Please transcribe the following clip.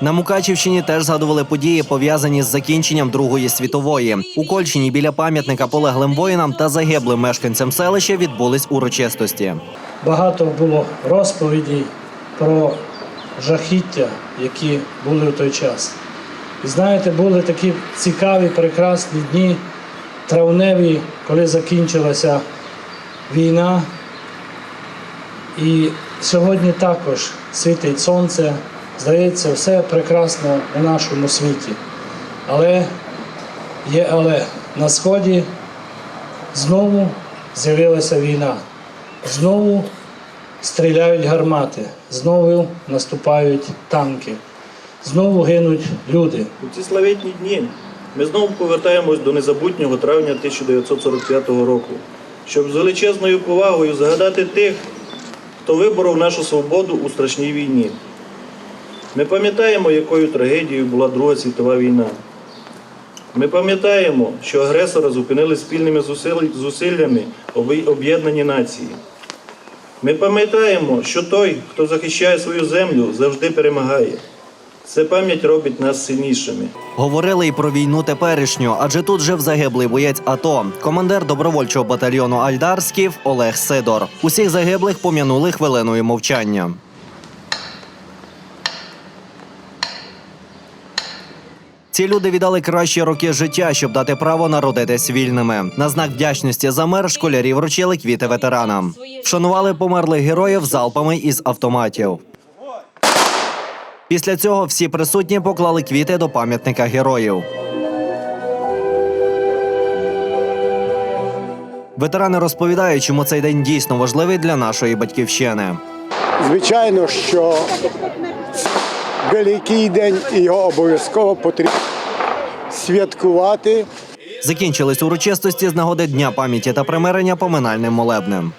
На Мукачівщині теж згадували події, пов'язані з закінченням Другої світової. У Кольщині біля пам'ятника полеглим воїнам та загиблим мешканцям селища відбулись урочистості. Багато було розповідей про жахіття, які були в той час. І знаєте, були такі цікаві, прекрасні дні, травневі, коли закінчилася війна. І сьогодні також світить сонце, здається, все прекрасно у нашому світі. Але є але на сході знову з'явилася війна. Знову стріляють гармати, знову наступають танки, знову гинуть люди. У ці славетні дні ми знову повертаємось до незабутнього травня 1945 року, щоб з величезною повагою згадати тих, хто виборов нашу свободу у страшній війні. Ми пам'ятаємо, якою трагедією була Друга світова війна. Ми пам'ятаємо, що агресора зупинили спільними зусиллями об'єднані нації. Ми пам'ятаємо, що той, хто захищає свою землю, завжди перемагає. Це пам'ять робить нас сильнішими. Говорили і про війну теперішню, адже тут жив загиблий боєць АТО, командир добровольчого батальйону Альдарськів Олег Сидор. Усіх загиблих пом'янули хвилиною мовчання. Ці люди віддали кращі роки життя, щоб дати право народитись вільними. На знак вдячності за мир школярі вручили квіти ветеранам. Вшанували померлих героїв залпами із автоматів. Після цього всі присутні поклали квіти до пам'ятника героїв. Ветерани розповідають, чому цей день дійсно важливий для нашої батьківщини. Звичайно, що великий день і його обов'язково потрібно святкувати. Закінчились урочистості з нагоди Дня пам'яті та примирення поминальним молебнем.